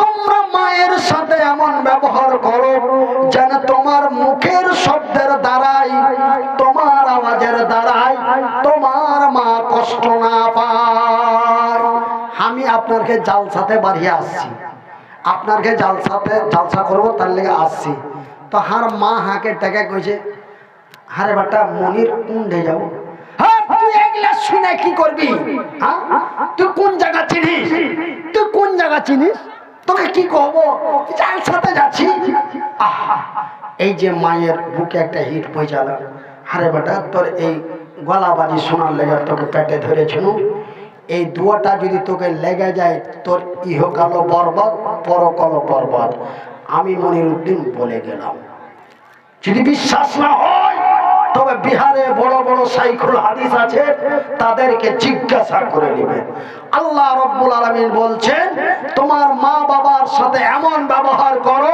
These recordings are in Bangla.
তোমরা মায়ের সাথে এমন ব্যবহার করো যেন তোমার মুখের শব্দের দ্বারাই, তোমার আওয়াজের দ্বারাই তোমার মা কষ্ট না পায়। আমি আপনাকে জালসাতে বাড়িয়ে আসছি। আপনাকে জালসাতে, জালসা করব, তার লেগে আসছি। তো হার মা হাঁকে টেকে কইছে, হারে বাটা, মনির কুণ্ডে যাব হ্যাঁ তুই এগুলা শুনে কি করবি? হ্যাঁ তুই কোন জায়গা চিনিস? জায়গা চিনিস? তোকে কি কহব যার সাথে যাচ্ছি। এই যে মায়ের বুকে একটা হিট পৌঁছালো হারে বেটা, তোর এই গলা বাজি শোনার লেগে তোকে পেটে ধরেছিল এই দুয়াটা যদি তোকে লেগে যায়, তোর ইহ ইহকালো বরবাদ পরকালো বরবাদ। আমি মনির উদ্দিন বলে গেলাম। যদি বিশ্বাস না হয় তবে বিহারে বড় বড় সাইকুল হাদিস আছে, তাদেরকে জিজ্ঞাসা করে নেবেন আল্লাহ রব্বুল আলমিন বলছেন, তোমার মা বাবার সাথে এমন ব্যবহার করো,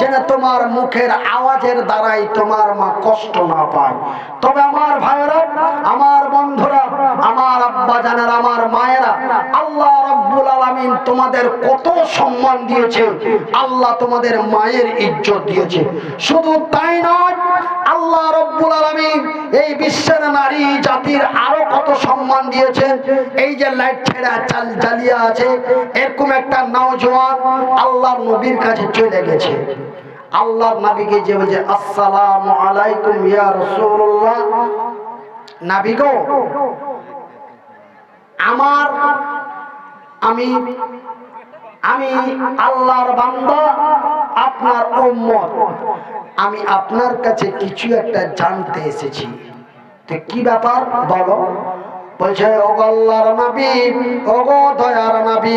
যেন তোমার মুখের আওয়াজের দ্বারাই তোমার মা কষ্ট না পায়। তবে আমার ভাইয়েরা, আমার বন্ধুরা, আমার আব্বা জানের আমার মায়েরা, আল্লাহ রব্বুল আলমিন তোমাদের কত সম্মান দিয়েছে। আল্লাহ তোমাদের মায়ের ইজ্জত দিয়েছে। শুধু তাই নয় আল্লাহ রব্বুল আলমিন এই বিশ্বের নারী জাতির আরও কত সম্মান দিয়েছেন। এই যে লাইট ছেড়া চাল জ্বালিয়ে আছে, এরকম একটা নওজোয়ান আল্লাহর নবীর কাছে চলে গেছে। আল্লাহর নবীকে যে বলছে, আসসালামু আলাইকুম ইয়া রাসূলুল্লাহ। নাবি আমার আমি আমি আল্লাহর বান্দা আপনার অম্মত আমি আপনার কাছে কিছু একটা জানতে এসেছি। তো কি ব্যাপার? বলো। বলছে, ওগো নাবিব নবী ওগো দয়ার নবী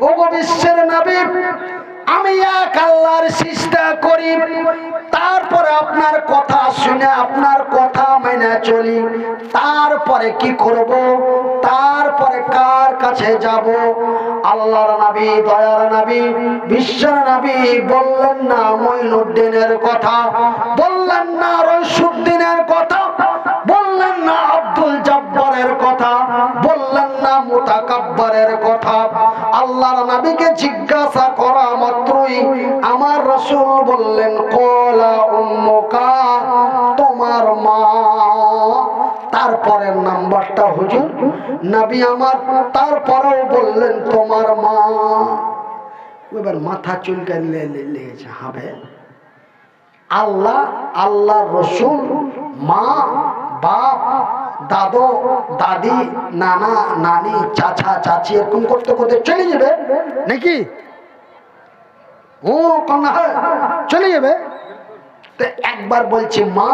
ওগো বিশ্বের নবী আমি এক আল্লাহর চেষ্টা করি, তারপরে আপনার কথা শুনে আপনার কথা মেনে চলি, তারপরে কি করব, তারপরে কার কাছে যাব? আল্লাহর নবী, দয়ার নবী, বিশ্বের নবী বললেন না মঈনুদ্দিনের কথা, বললেন না রইসুদ্দিনের কথা, বললেন না আব্দুল জব্বরের কথা, বললেন না মুতাকাব্বারের কথা। আল্লাহর নবীকে জিজ্ঞাসা করা আমার রসুল বললেন, কলা উম্মুকা, তোমার মা। তারপরের নাম্বারটা হুজুর, নবী আমার, তারপরেও বললেন, তোমার মা। এবার মাথা চুলকায় লেগেছে হবে আল্লাহ আল্লাহ রসুল, মা, বাপ, দাদু, দাদি, নানা, নানি, চাচা, চাচি এরকম করতে করতে চলে যাবে, নাকি? ও, কন্যা, চলে যাবে। তো একবার বলছে, মা।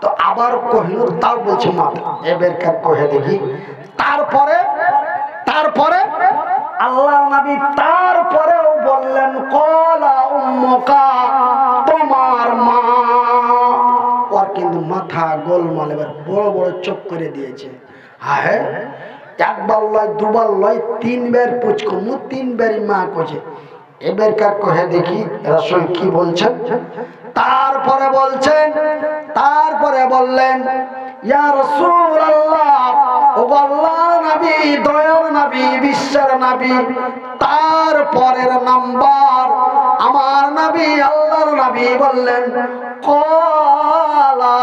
তো আবার কহিল, তাও বলছে, মা। এবার কহে দেখি, তারপরে তারপরে? আল্লাহ নবী তারপরেও বললেন, কলা উম্মকা, তোমার মা। ওর কিন্তু মাথা গোলমাল, এবার বড় বড় চোখ করে দিয়েছে। হ্যাঁ একবার লয়, দুবার লয়, তিনবার পুচকো মু তিনবারই মা কছে এবার কহে দেখি রসুল কি বলছেন। তারপরে বলছেন, তারপরে বললেন ও বিশ্বের নবী তারপরের নাম্বার আমার নবী, আল্লাহর নবী বললেন, কলা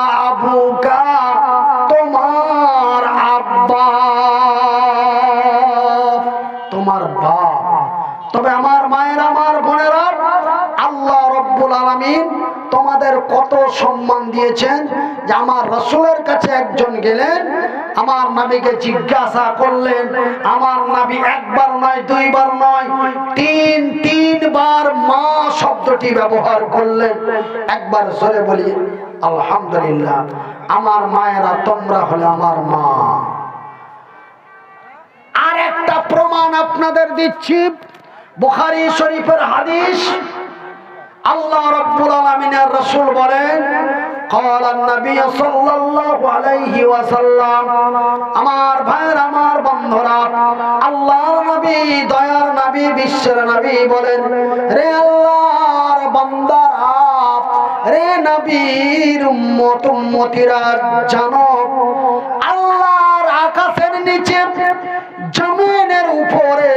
রব্বুল আলামিন তোমাদের কত সম্মান দিয়েছেন যে আমার রসুলের কাছে একজন গেলেন, আমার নাবিকে জিজ্ঞাসা করলেন, আমার নাবি একবার নয়, দুইবার নয়, তিন, তিনবার মা শব্দটি ব্যবহার করলেন। একবার সরে বলি, আলহামদুলিল্লাহ, আমার মায়েরা তোমরা হলে আমার মা। আর একটা প্রমাণ আপনাদের দিচ্ছি, বুখারী শরীফের হাদিস আল্লাহ রাব্বুল আলামিনের রাসূল বলেন قال النبي صلى الله عليه وسلم আমার ভাইয়ের আমার বন্ধুরা আল্লাহর নবী দয়ার নবী বিশ্বের নবী বলেন রে আল্লাহর বান্দারা রে নবীর উম্মত উম্মতিরা জানো আল্লাহর আকাশের নিচে উপরে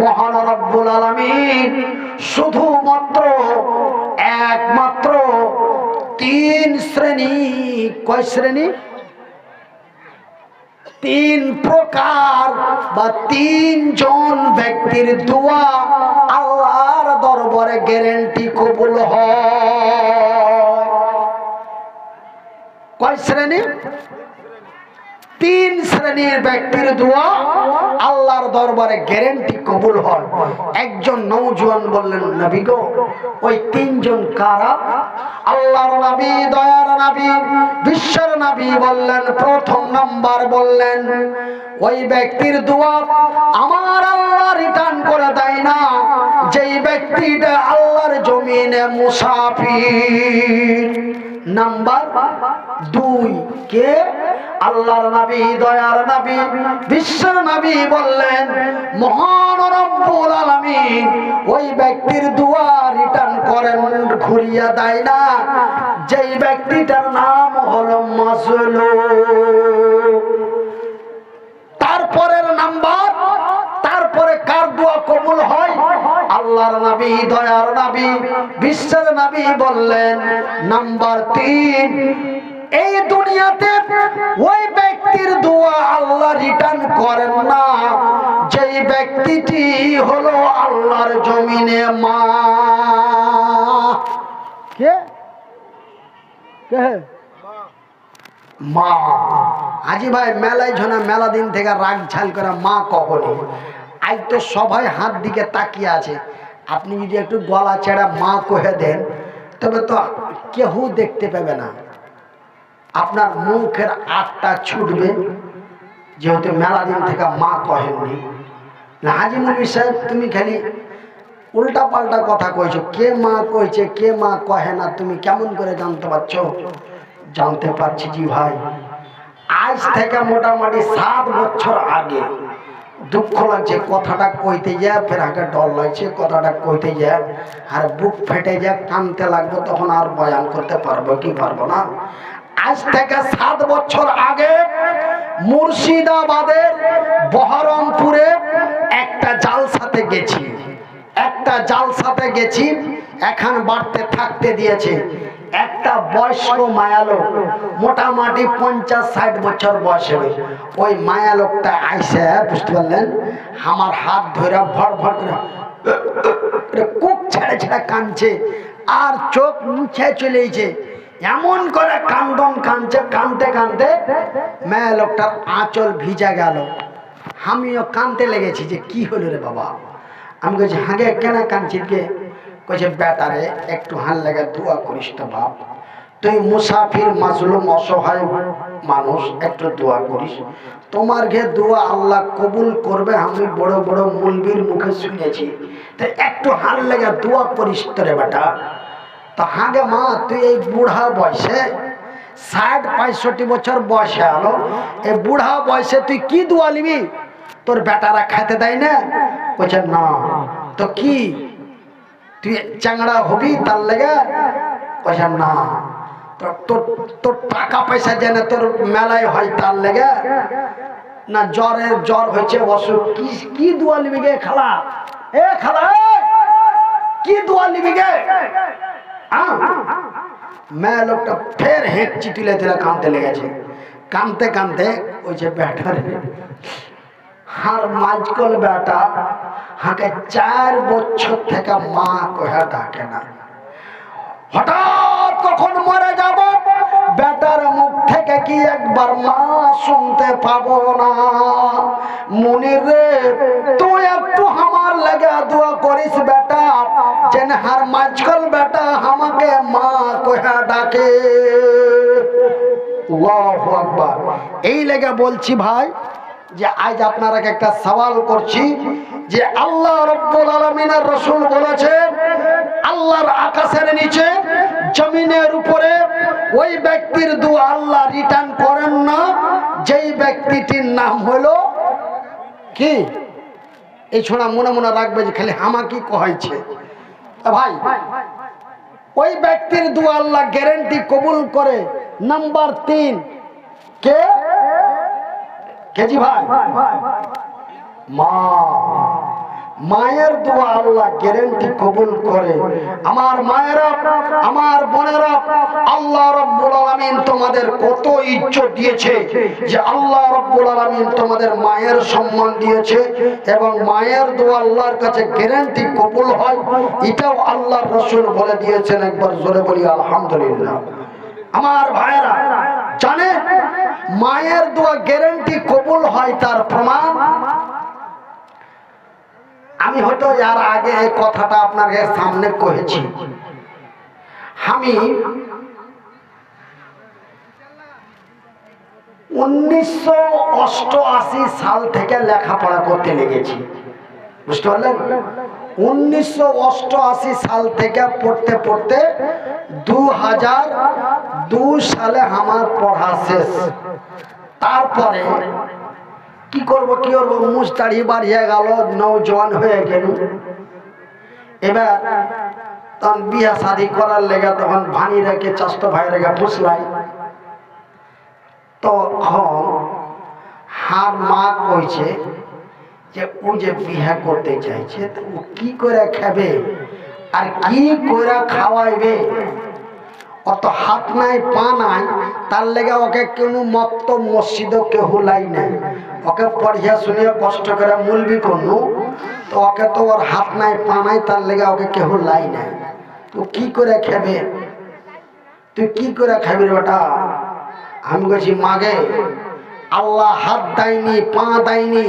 মহান রব্বুল আলামিন শুধুমাত্র একমাত্র তিন শ্রেণি, কয় শ্রেণি? তিন প্রকার বা তিনজন ব্যক্তির দোয়া আল্লাহর দরবারে গ্যারেন্টি কবুল হয়। কয় শ্রেণি? তিন শ্রেণির ব্যক্তির দোয়া আল্লাহর দরবারে গ্যারেন্টি কবুল হয়। একজন নৌজওয়ান বললেন, নবী গো, ওই তিনজন কারা? আল্লাহর নবী, দয়ার নবী, বিশ্বের নবী বললেন, প্রথম নাম্বার বললেন, ওই ব্যক্তির দোয়া আমার আল্লাহ রিটার্ন করে দেয় না। যেই ব্যক্তিটা আল্লাহর জমিনে মুসাফির। নাম্বার দুই, কে? আল্লাহর নবী, দয়ার নবী, বিশ্বের নবী বললেন, মহান রব্বুল আলামিন, ওই ব্যক্তির দোয়া রিটার্ন করেন, ঘুরিয়া দেয় না। যেই ব্যক্তিটার নাম হলো মাজলুম। তারপরের নাম্বার, তারপরে কার দোয়া কবুল হয়? আল্লাহর নবী, দয়ার নবী, বিশ্বের নবী বললেন, নাম্বার তিন এই দুনিয়াতে ওই ব্যক্তির দোয়া আল্লাহ রিটার্ন করেন না। যেই ব্যক্তিটি হলো আল্লাহর জমিনে মা। কে? মা। আজি ভাই, মেলায় ঝনা মেলা দিন থেকে রাগ ঝাল করে মা কখনই আজ তো সবাই হাত দিকে তাকিয়ে আছে। আপনি যদি একটু গলা চেড়া মা কহে দেন, তবে তো কেউ দেখতে পাবে না। আপনার মুখের আটটা ছুটবে, যেহেতু মেলা দিন থেকে মা কহেননি হাজি মুরবি সাহেব, তুমি খালি উল্টা পাল্টা কথা কইছো। কে মা কইছে, কে মা কহে না, তুমি কেমন করে জানতে পারছ? জানতে পারছি জি ভাই। আজ থেকে মোটামুটি সাত বছর আগে দুঃখ লাগছে, কথাটা কইতে যা ফের আগে ডর লাগছে, কথাটা কইতে যা আর বুক ফেটে যা কানতে লাগবে, তখন আর বয়ান করতে পারব কি পারব না। আজ থেকে সাত বছর আগে মুর্শিদাবাদের বহরমপুরে একটা জালসাতে গেছি। একটা জালসাতে গেছি, এখন বাড়তে থাকতে দিয়েছে। একটা বয়স্ক মায়ালোক, মোটামুটি পঞ্চাশ ষাট বছর বয়স ওই মায়ালোকটা আইসে, বুঝতে পারলেন? আমার হাত ধরে ভর ভর করে করে কুক ছেড়ে ছেড়ে কাঁদছে। আর চোখ মুছে চলেছে এমন করে কান্দন কাঁদছে কানতে কানতে মেয়ে লোকটার আঁচল ভিজা গেল। আমিও কানতে লেগেছি যে কি হলো রে বাবা। আমি বলছি হাগে, কেন কাঁদছিস গে? কইছে বেটারে একটু হান লেগে দোয়া করিস তো বাপ। তুই মুসাফির মাজলুম, অসহায় মানুষ, একটু দোয়া করিস। তোমার ঘে দোয়া আল্লাহ কবুল করবে, আমি বড় বড় মুলবির মুখে শুনেছি। তো একটু হান লেগে দোয়া করিস তো রে বেটা। তো মা, তুই এই বুড়া বয়সে ষাট, পঁয়ষট্টি বছর বয়সে আলো, এই বুড়া বয়সে তুই কি দোয়া নিবি? তোর বেটারা খেতে দেয় না? বলছে, না। তো কি? তুই চাংড়া হবি তার লেগে? বলছে, না। তোর তোর টাকা পয়সা জেনে তোর মেলায় হয় তার লেগে? না, জ্বরের জ্বর হয়েছে, অসুখ। কি কি দোয়া নিবি গে, খালা? এ খালা কি দোয়া নিবি গে? মেয়ে লোকটা ফের লেগেছে। ওই যে ব্যাটারে হার মাঝকল বেটা হাকে চার বছর থেকে মা ডাকে না। হঠাৎ কখন মরে যাব? বেটার মুখ থেকে কি একবার মা শুনতে পাবো না? মুনির রে, তুই একটু আমার লাগে দোয়া করিস বেটা যেন হার মাঝকল আকবার। এই লেগে বলছি ভাই, যে আজ আপনারা একটা সওয়াল করছি, যে আল্লাহ রব্বুল আলমিনের রসুল বলেছেন, আল্লাহর আকাশের নিচে, জমিনের উপরে ওই ব্যক্তির দোয়া আল্লাহ রিটার্ন করেন না। যেই ব্যক্তিটির নাম হলো কি? এই ছোড়া মনে মনে রাখবে যে খালি হামাকি কহাইছে। ভাই ওই ব্যক্তির দোয়া আল্লাহ গ্যারেন্টি কবুল করে। নাম্বার তিন কে? কেজি ভাই। মা। মায়ের দোয়া আল্লাহ গ্যারেন্টি কবুল করে। আমার মায়েরা, আমার বোনেরা, আল্লাহ রব্বুল আলামিন তোমাদের কত ইজ্জত দিয়েছে যে আল্লাহ রব্বুল আলামিন তোমাদের মায়ের সম্মান দিয়েছে এবং মায়ের দোয়া আল্লাহর কাছে গ্যারেন্টি কবুল হয়। এটাও আল্লাহর রসুল বলে দিয়েছেন একবার জোরে বলি, আলহামদুলিল্লাহ। আমার ভাইয়েরা জানে মায়ের দোয়া গ্যারেন্টি কবুল হয় তার প্রমাণ? আমি হয়তো এর আগে এই কথাটা আপনার সামনে কহেছি আমি উনিশশো অষ্টআশি সাল থেকে লেখাপড়া করতে লেগেছি। বুঝতে পারলেন? উনিশশো অষ্টআশি সাল থেকে পড়তে পড়তে দু হাজার দু সালে আমার পড়া শেষ। তারপরে করব, কি করব? মুস্তাড়ি বাড়িয়ে গেল নৌজওয়ান হয়ে গেল। এবার তখন বিয়া শাদি করার লেগে তখন ভানি রেখে চাষ্ট ভাই রেখে ফুসলাই তখন হার মা কইছে যে, ও যে বিয়া করতে চাইছে ও কি করে খাবে? আর কি করে খাওয়াইবে? অত হাত নাই, পা নাই, তার লেগে ওকে কোনো মত মসজিদ কেউ লাই নাই। ওকে পড়িয়া শুনিয়া কষ্ট করে মুলবি করলু, তো ওকে তো ওর হাত নাই, পা নাই, তার লেগে ওকে কেহ লাই নাই। তো কি করে খেবে? তুই কি করে খাবি রে বেটা? আমি বলছি মাগে, আল্লাহ হাত দেয়নি, পা দেয়নি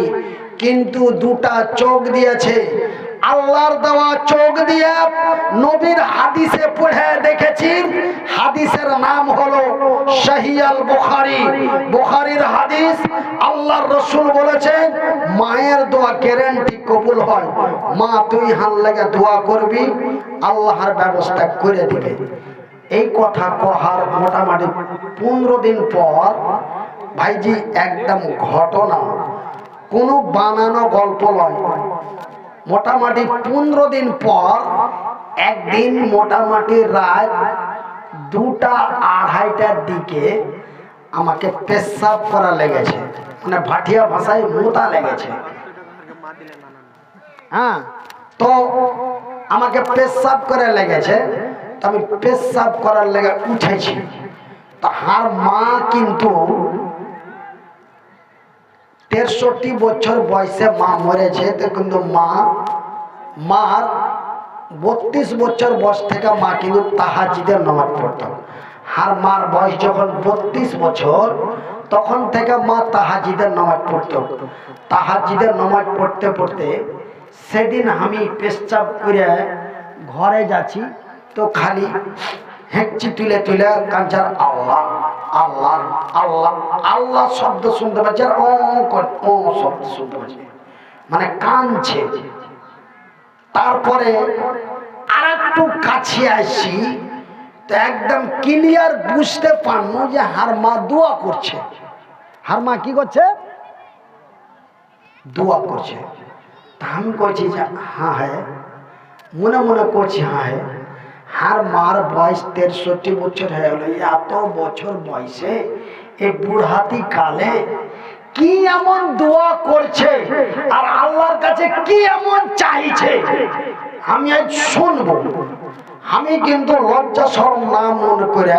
কিন্তু দুটা চোখ দিয়েছে। আল্লাহর দেওয়া চোখ দিয়ে নবীর হাদিসে পড়ে দেখেছি। হাদিসের নাম হলো শাহিয়াল বুখারি। বুখারির হাদিস, আল্লাহর রসুল বলেছেন, মায়ের দোয়া গ্যারেন্টি কবুল হয়। মা, তুই হান লেগে দোয়া করবি, আল্লাহর ব্যবস্থা করে দিবে। এই কথা কহার মোটামুটি পনেরো দিন পর ভাইজি, একদম ঘটনা কোনো বানানো গল্প নয়। মোটামুটি পনেরো দিন পর একদিন মোটামুটি রাত দুটা আড়াইটার দিকে আমাকে পেশাব করা লেগেছে। মানে ভাটিয়া ভাষায় মোতা লেগেছে। হ্যাঁ তো আমাকে পেশাব করে লেগেছে। তো আমি পেশাব করার লেগে উঠেছি। তা হার মা কিন্তু তেরষট্টি বছর বয়সে মা মরেছে কিন্তু মা, মার বত্রিশ বছর বয়স থেকে মা কিন্তু তাহাজিদের নামাজ পড়ত। আর মার বয়স যখন বত্রিশ বছর, তখন থেকে মা তাহাজিদের নামাজ পড়ত। তাহাজিদের নামাজ পড়তে পড়তে সেদিন আমি পেশাব করে ঘরে যাচ্ছি, তো খালি হেঁচি তুলে তুলে কাঞ্চার আল্লাহ। আল্লাহ আল্লাহ আল্লাহ শব্দ শুনতে পাচ্ছে, আর ও ও শব্দ শুনতে পাচ্ছে। মানে কানছে তারপরে আর একটু কাছে আসি, তো একদম ক্লিয়ার বুঝতে পারল যে হার মা দোয়া করছে। হার মা কি করছে? দোয়া করছে। তা আমি করছি যে হ্যাঁ হ্যাঁ। মনে মনে করছি হ্যাঁ হ্যাঁ। আর মার বয়স তেরষট্টি বছর হয়ে গেল এত বছর বয়সে এই বুড়হাতি কালে কি এমন দোয়া করছে আর আল্লাহর কাছে কি এমন চাইছে? আমি আজ শুনব। আমি কিন্তু লজ্জা সরম না মনে করে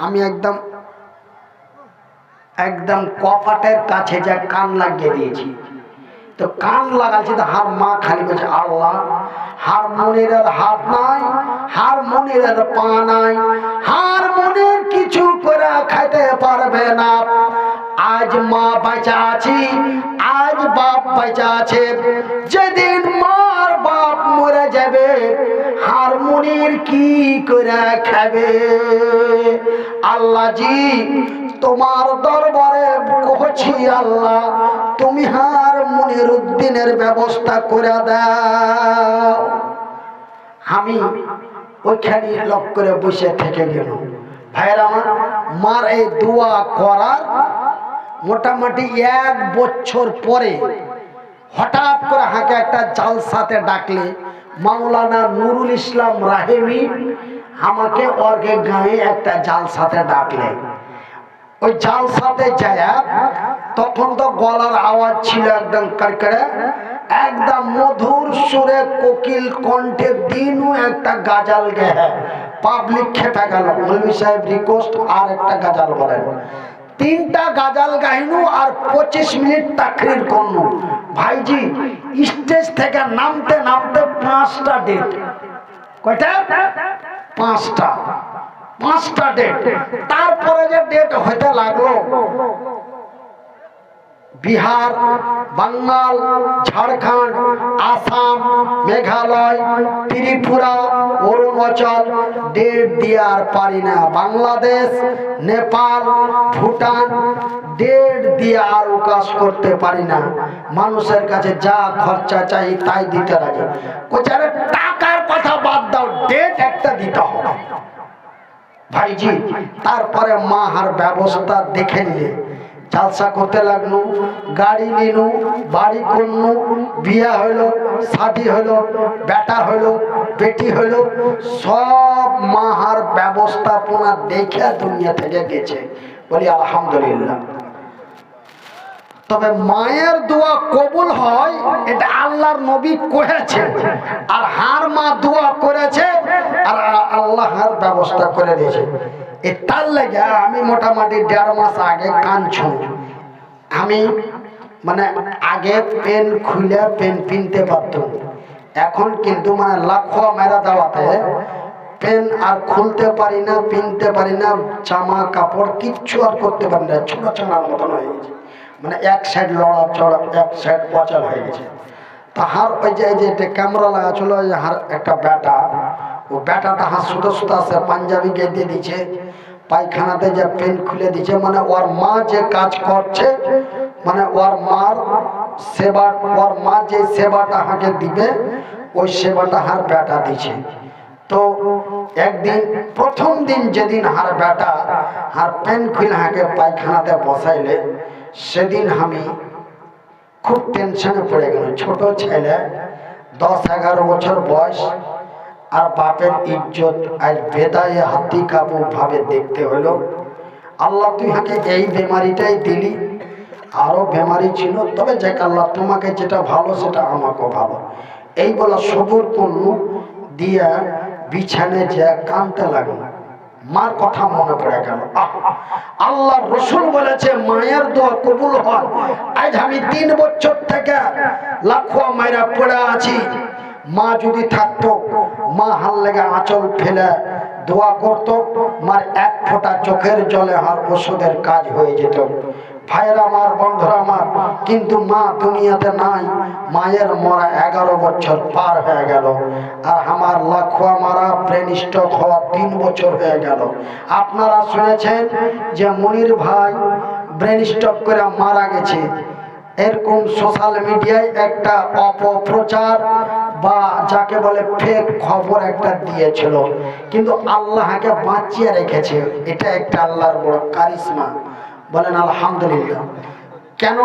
আমি একদম একদম কপাটের কাছে যা কান লাগিয়ে দিয়েছি। তো কান লাগাচ্ছে তো হার মা খালি বলছে, আল্লাহ, হার মনের আর হাত নাই, হার মনের আর পা নাই, হার মনের কিছু করে খাইতে পারবে না। আজ মা বাঁচা আছি, আজ বাপ বাঁচা আছে। যেদিন মার বাপ মরে যাবে হারমোনির কি করে খাবে? আল্লাহ জি তোমার দরবারে কহছি আল্লাহ। তুমি হার মনির উদ্দিনের ব্যবস্থা করে দাও। আমি ওইখানে লক করে বসে থেকে গেল। মার এই করার মোটামুটি এক বছর পরে হঠাৎ করে হাঁকে একটা ডাকলে, মাওলানা নুরুল ইসলাম রাহেমি আমাকে অর্গে গায়ে একটা জালসাতে ডাকলে ওই জালসাতে যায়, তখন তো গলার আওয়াজ ছিল একদম কারকারে। একদম মধুর সুরে কোকিল কণ্ঠে দিনও একটা গাজাল গে পাবলিক খেপে গেল। মৌলভী সাহেব রিকোয়েস্ট আর একটা গাজাল বলেন তিনটা গাজাল গাইনু আর পঁচিশ মিনিট তাকরির করনু। ভাইজি, স্টেজ থেকে নামতে নামতে পাঁচটা ডেট কয়টা? পাঁচটা। পাঁচটা ডেট তারপরে যে ডেট হইতে লাগল, বিহার বাঙ্গাল ঝাড়খণ্ড, আসাম, মেঘালয়, ত্রিপুরা, অরুণাচল ডেট দিয়ে আর পারি না। বাংলাদেশ, নেপাল, ভুটান ডেট দিয়ে আর উকাশ করতে পারি না। মানুষের কাছে যা খরচা চাই তাই দিতে লাগে। টাকার কথা বাদ দাও ডেট একটা দিতে হবে। ভাইজি, তারপরে মা হার ব্যবস্থা দেখে নিলে। চালসা করতে লাগল, গাড়ি নিলু, বাড়ি করলু, বিয়া হলো শাদি হলো বেটা হলো বেটি হলো সব মাহার ব্যবস্থাপনা দেখে দুনিয়া থেকে গেছে। বলি, আলহামদুলিল্লাহ। তবে মায়ের দোয়া কবুল হয়, এটা আল্লাহর নবী করেছে। আর হার মা দোয়া করেছে, আর আল্লাহর ব্যবস্থা করে দিয়েছে। তার লেগে আমি মোটামুটি দেড় মাস আগে কাঁদছু। আমি মানে আগে পেন খুলে পেন পিনতে পারতাম। এখন কিন্তু মানে লাখো মেরা দেওয়াতে পেন আর খুলতে পারি না পিনতে পারি না, জামা কাপড় কিচ্ছু আর করতে পারি না, ছোট চানার মতন হয়ে গেছে। মানে এক সাইড লড়া চড়া এক সাইড পচল হয়ে গেছে। তাহার ওই যে যে এটা ক্যামেরা লাগা ছিল হার একটা ব্যাটা, ও ব্যাটাটা হাত সুতো সুতো আছে, পাঞ্জাবি গে দিয়ে দিচ্ছে পায়খানাতে যে পেন খুলে দিচ্ছে মানে ওর মা যে কাজ করছে মানে ওর মার সেবা, ওর মা যে সেবাটা হাঁকে দিবে, ওই সেবাটা হার ব্যাটা দিছে তো একদিন, প্রথম দিন যেদিন হার বেটা হার পেন খুলে হাঁকে পায়খানাতে বসাইলে সেদিন আমি খুব টেনশনে পড়ে গেল ছোট ছেলে, দশ এগারো বছর বয়স, আর বাপের ইজ্জত আর বেদায় হাতি কাবু ভাবে দেখতে হলো। আল্লাহ তুই হাঁকে এই বেমারিটাই দিলি। আরও বেমারি ছিল, তবে যাক, আল্লাহ তোমাকে যেটা ভালো, সেটা আমাকেও ভালো। এই বলা সবুর পণ্য দিয়া বিছানে যে কানতে লাগল মার কথা মনে পড়ে গেল। আল্লাহ রসুল বলেছে, মায়ের দোয়া কবুল হয় আজ আমি তিন বছর থেকে লাখো মায়েরা পড়ে আছি। মা যদি থাকতো, মা হাল লেগে আঁচল ফেলে দোয়া করত, মার এক ফোঁটা চোখের জলে হার ওষুধের কাজ হয়ে যেত। আমার আমার, কিন্তু মা দুনিয়াতে নাই। মায়ের মরা এগারো বছর পার হয়ে গেল আর আমার মারা ব্রেন হওয়া তিন বছর হয়ে গেল। আপনারা শুনেছেন যে মনির ভাই ব্রেন স্ট্রোক করে মারা গেছে। এরকম সোশ্যাল মিডিয়ায় একটা অপপ্রচার বা যাকে বলে ফেক খবর একটা দিয়েছিল। কিন্তু আল্লাহকে বাঁচিয়ে রেখেছে। এটা একটা আল্লাহর বড় কারিশমা। বলেন, আলহামদুলিল্লাহ। কেন?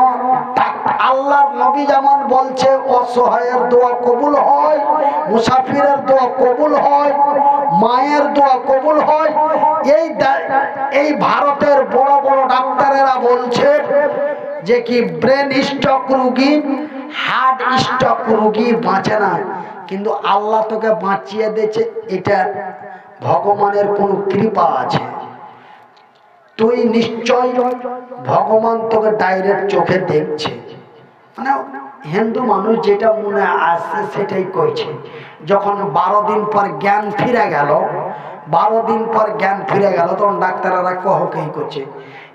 আল্লাহর নবী যেমন বলছে অসহায়ের দোয়া কবুল হয়, মুসাফিরের দোয়া কবুল হয়, মায়ের দোয়া কবুল হয়। এই এই ভারতের বড় বড় ডাক্তারেরা বলছে যে কি, ব্রেন স্ট্রোক রুগী, হার্ট স্ট্রোক রুগী বাঁচে না। কিন্তু আল্লাহ তোকে বাঁচিয়ে দিয়েছে, এটা ভগবানের কোন কৃপা আছে। তুই নিশ্চয় ভগবান তোকে ডাইরেক্ট চোখে দেখছে। মানে হিন্দু মানুষ যেটা মনে আসছে সেটাই কইছে যখন বারো দিন পর জ্ঞান ফিরে গেল, বারো দিন পর জ্ঞান ফিরে গেল, তখন ডাক্তাররা কহকেই করছে?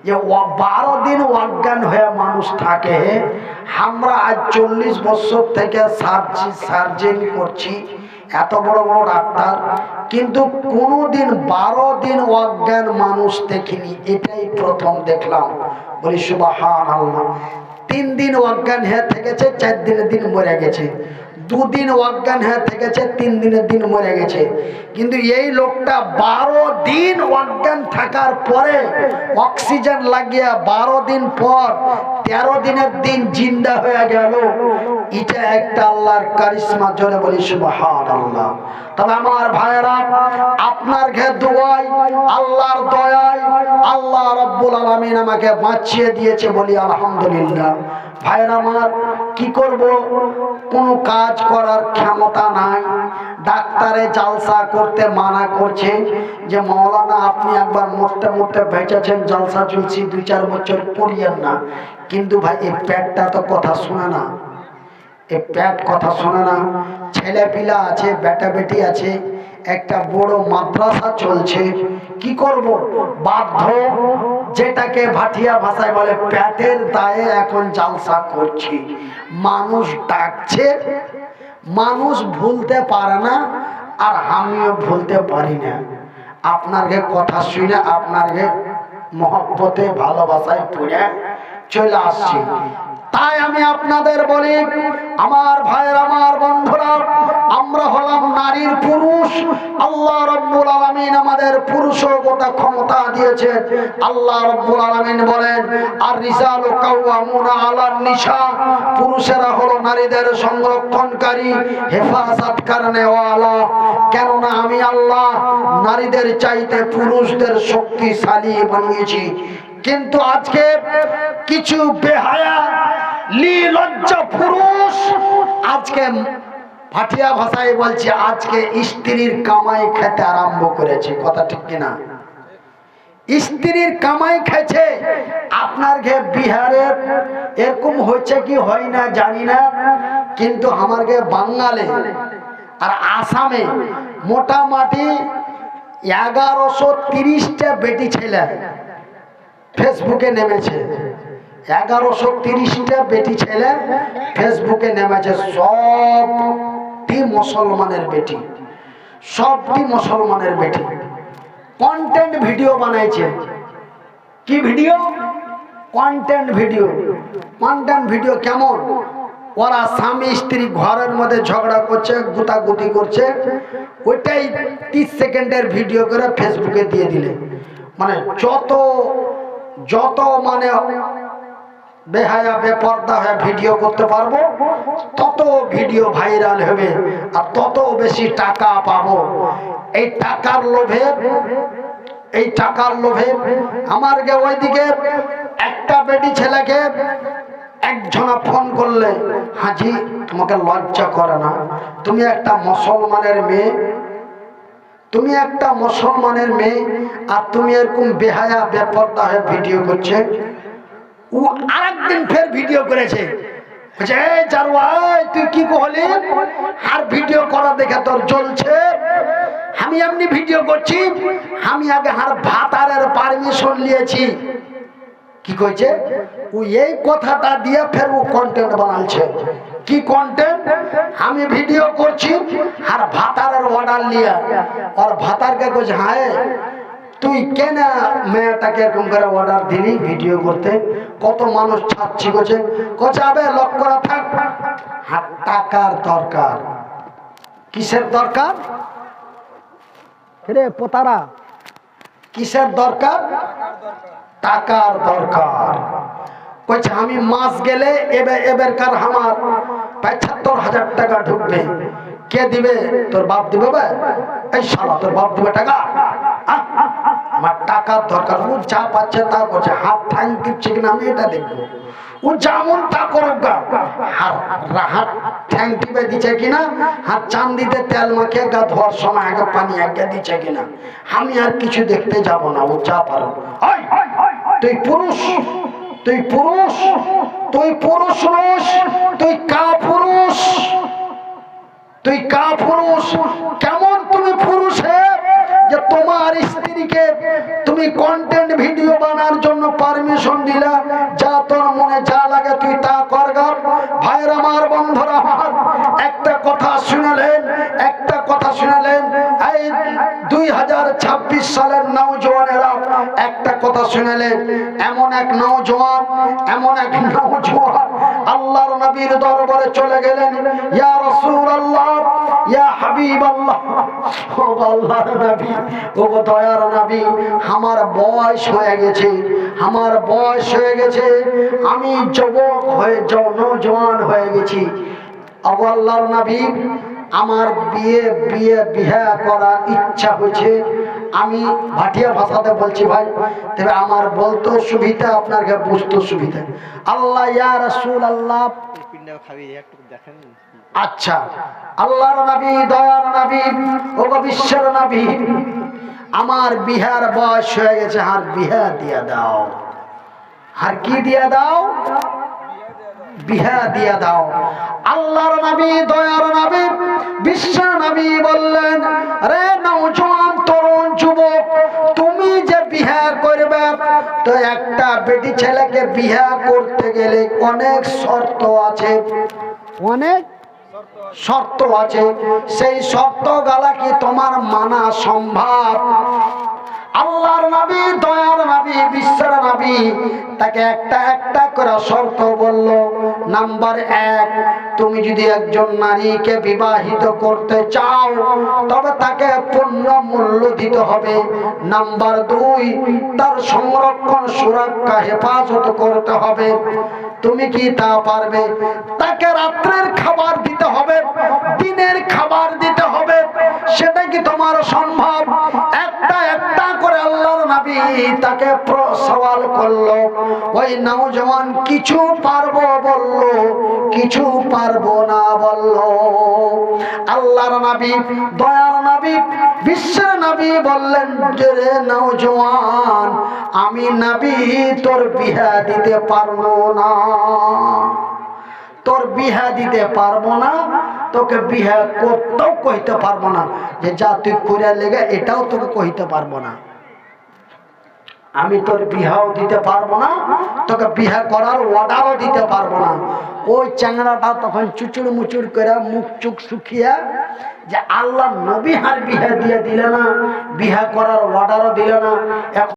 যে বারো দিন অজ্ঞান হয়ে মানুষ থাকে, আমরা আজ চল্লিশ বছর থেকে সার্জি সার্জেরি করছি। এত বড় বড় ডাক্তার, কিন্তু কোনোদিন বারো দিন অজ্ঞান মানুষ দেখিনি, এটাই প্রথম দেখলাম। বলি সুবাহান আল্লাহ তিন দিন অজ্ঞান হয়ে থেকেছে, চার দিনের দিন মরে গেছে। দুদিন অজ্ঞান হয়ে থেকেছে, তিন দিনের দিন মরে গেছে। কিন্তু এই লোকটা বারো দিন অজ্ঞান থাকার পরে অক্সিজেন লাগিয়ে বারো দিন পর তেরো দিনের দিন জিন্দা হয়ে গেল। এটা একটা আল্লাহর কারিশমা, জোরে বলি সুবহান আল্লাহ তবে আমার ভাইয়েরা, আপনার ঘে দোয়াই আল্লাহর দয়ায় আল্লাহ রব্বুল আলামিন আমাকে বাঁচিয়ে দিয়েছে বলি আলহামদুলিল্লাহ। ভাইয়ের আমার, কি করব? কোনো কাজ করার ক্ষমতা নাই। ডাক্তারে জালসা করতে মানা করছে যে মৌলানা আপনি একবার মরতে মরতে বেঁচেছেন, জালসা চলছি দুই চার বছর পড়িয়েন না। কিন্তু ভাই, এই প্যাটটা তো কথা শোনে না। এ প্যাট কথা শোনে না। ছেলে পিলা আছে বেটা বেটি আছে, একটা বড় মাদ্রাসা চলছে। কি করব? বাধ্য। যেটাকে ভাটিয়া ভাষায় বলে, প্যাটের দায়ে এখন জালসা করছি। মানুষ ডাকছে, মানুষ ভুলতে পারে না, আর আমিও ভুলতে পারি না। আপনার কথা শুনে আপনার মহব্বতে, ভালোবাসায় পড়ে চলে আসছি। তাই আমি আপনাদের বলি, আমার ভাইয়ের, আমার বন্ধুরা, আমরা হলাম নারীর পুরুষ। আল্লাহ রব্বুল আলামিন আমাদের পুরুষও গোটা ক্ষমতা দিয়েছে। আল্লাহ রব্বুল আলামিন বলেন আর রিজালু আলান নিসা পুরুষেরা হলো নারীদের সংরক্ষণকারী, হেফাজত ওয়ালা কেননা আমি আল্লাহ নারীদের চাইতে পুরুষদের শক্তিশালী বানিয়েছি। কিন্তু আজকে কিছু বেহায়া লজ্জা পুরুষ আজকে ভাটিয়া ভাষায় বলছে, আজকে স্ত্রীর কামাই খেতে আরম্ভ করেছে। কথা ঠিক কিনা? স্ত্রীর কামাই খেছে আপনার ঘে বিহারের, এরকম হয়েছে কি হয় না জানি না, কিন্তু আমার ঘে বাঙ্গালে আর আসামে মোটামুটি এগারোশো তিরিশটা বেটি ছেলে। ফেসবুকে নেমেছে। এগারোশো তিরিশটা বেটি ছেলে ফেসবুকে নেমেছে। সবটি মুসলমানের বেটি। সবটি মুসলমানের বেটি। কন্টেন্ট ভিডিও বানাইছে। কি video content video content video কেমন? ওরা স্বামী স্ত্রী ঘরের মধ্যে ঝগড়া করছে, গুতাগুতি করছে। ওইটাই তিরিশ সেকেন্ডের ভিডিও করে ফেসবুকে দিয়ে দিলে। মানে যত যত মানে বেহায়া, বেপর্দা হয়ে ভিডিও করতে পারব, তত ভিডিও ভাইরাল হবে আর তত বেশি টাকা পাবো। এই টাকার লোভে, এই টাকার লোভে আমার গে ওইদিকে একটা বেটি ছেলেকে একজনা ফোন করলে, হাজি, তোমাকে লজ্জা করে না। তুমি একটা মুসলমানের মেয়ে তুমি একটা মুসলমানের মেয়ে আর তুমি এরকম বেহায়া, বেপর্দা হয়ে ভিডিও করছে। ও আরেকদিন ফের ভিডিও করেছে। বলছে তুই আর ভিডিও করা দেখে তোর চলছে আমি এমনি ভিডিও করছি, আমি আগে পারমিশন নিয়েছি। কি কইছে? এই কথাটা দিয়ে ফের ও কন্টেন্ট বানালছে। কি কন্টেন্ট আমি ভিডিও করছি আর ভাতারের অর্ডার নিয়ে। আর ভাতারকে কইছে হ্যাঁ তুই কেন মেয়েটাকে এরকম করে অর্ডার দিলি ভিডিও করতে? কত মানুষ ছাড়ছি করছে কছে আবে লক করা থাক। টাকার দরকার। কিসের দরকার? রে পোতারা? কিসের দরকার? টাকার দরকার। কইছে, আমি মাস গেলে এবার এবারকার আমার পঁচাত্তর হাজার টাকা ঢুকবে। কে দিবে? তোর বাপ দিবে বে? এই শালা, তোর বাপ দিবে টাকা? আমার টাকার দরকার। ও যা পাচ্ছে তা করছে। হাত ঠ্যাং টিপছে কিনা আমি এটা দেখব। ও যেমন তা করুক গা হাত ঠ্যাং টিপে দিচ্ছে কিনা? হাত চান্দিতে তেল মাখিয়ে গা, ধোয়ার সময় আগে পানি আগে দিচ্ছে কিনা? আমি আর কিছু দেখতে যাব না, ও যা পারো তুই পুরুষ তুই পুরুষ তুই পুরুষ রস তুই কা পুরুষ তুই কা পুরুষ কেমন তুমি পুরুষ হে যে তোমার স্ত্রীকে তুমি কন্টেন্ট ভিডিও বানার জন্য পারমিশন দিলা, যা তোর মনে যা লাগে তুই তা করগা ভাইয়ের আমার বন্ধুরা, একটা কথা শুনালেন, একটা কথা শুনালেন। এই দুই হাজার ছাব্বিশ সালের নৌজওয়ানেরা একটা কথা শুনেলেন, এমন এক নৌজওয়ান এমন এক নৌজওয়ান আল্লাহর নবীর দরবারে চলে গেলেন। ইয়া ইয়া আল্লাহর নবী। দয়ার নবী, আমার বয়স হয়ে গেছে, আমার বয়স হয়ে গেছে, আমি যুবক হয়ে নৌজওয়ান হয়ে গেছি। আবু নবী, আমার বিয়ে বিয়ে বিয়ে করার ইচ্ছা হয়েছে। আমি ভাটিয়া ভাষাতে বলছি ভাই, তবে আমার বলতে সুবিধা আপনার বুঝতে সুবিধা আল্লাহ, ইয়া রাসূল আল্লাহ দেখেন। আচ্ছা আল্লাহর নবী, দয়ার নবী ও বিশ্বের নবী, আমার বিহার বয়স হয়ে গেছে আর বিহা দিয়া দাও। আর কি দিয়া দাও? বিহা দিয়া দাও। আল্লাহর নবী, দয়ার নবী বিশ্বের নবী বললেন, রে নওজোয়ান তরুণ যুবক, তুমি যে বিহা করবে, তো একটা বেটি ছেলেকে বিহা করতে গেলে অনেক শর্ত আছে। অনেক? শর্ত আছে। সেই শর্ত গালা কি তোমার মানা সম্ভব? আল্লাহর নবী, দয়ার নবী, বিশ্বের নবী তাকে একটা একটা করে শর্ত বলল। নাম্বার এক, তুমি যদি একজন নারীকে বিবাহিত করতে চাও, তবে তাকে পূর্ণ মূল্য দিতে হবে। নাম্বার দুই, তার সংরক্ষণ, সুরক্ষা, হেফাজত করতে হবে। তুমি কি তা পারবে? তাকে রাত্রের খাবার দিতে হবে, দিনের খাবার দিতে হবে। সেটা কি তোমার সম্ভব? একটা একটা করে আল্লাহর নবী তাকে সওয়াল করল। ওই নওজওয়ান কিছু পারব বলল, কিছু পারব না বলল। আল্লাহর নবী, দয়ার নবী বিশ্বের নবী বললেন রে নওজওয়ান আমি নবী, তোর বিহা দিতে পারব না। তোর বিহা দিতে পারব না, তোকে বিহা করতেও কইতে পারব না। যে যা তুই করে লেগে, এটাও তোকে কইতে পারব না। আমি তোর বিহাও দিতে পারব না, তোকে বিহা করার অর্ডারও দিতে পারব না। ওই চ্যাংড়াটা তখন চুচুর মুচুর করে মুখ চুখ শুকিয়ে যে আল্লাহ নবী হার বিহা দিয়ে দিলে না বিহা করার অর্ডারও দিলে না। এখন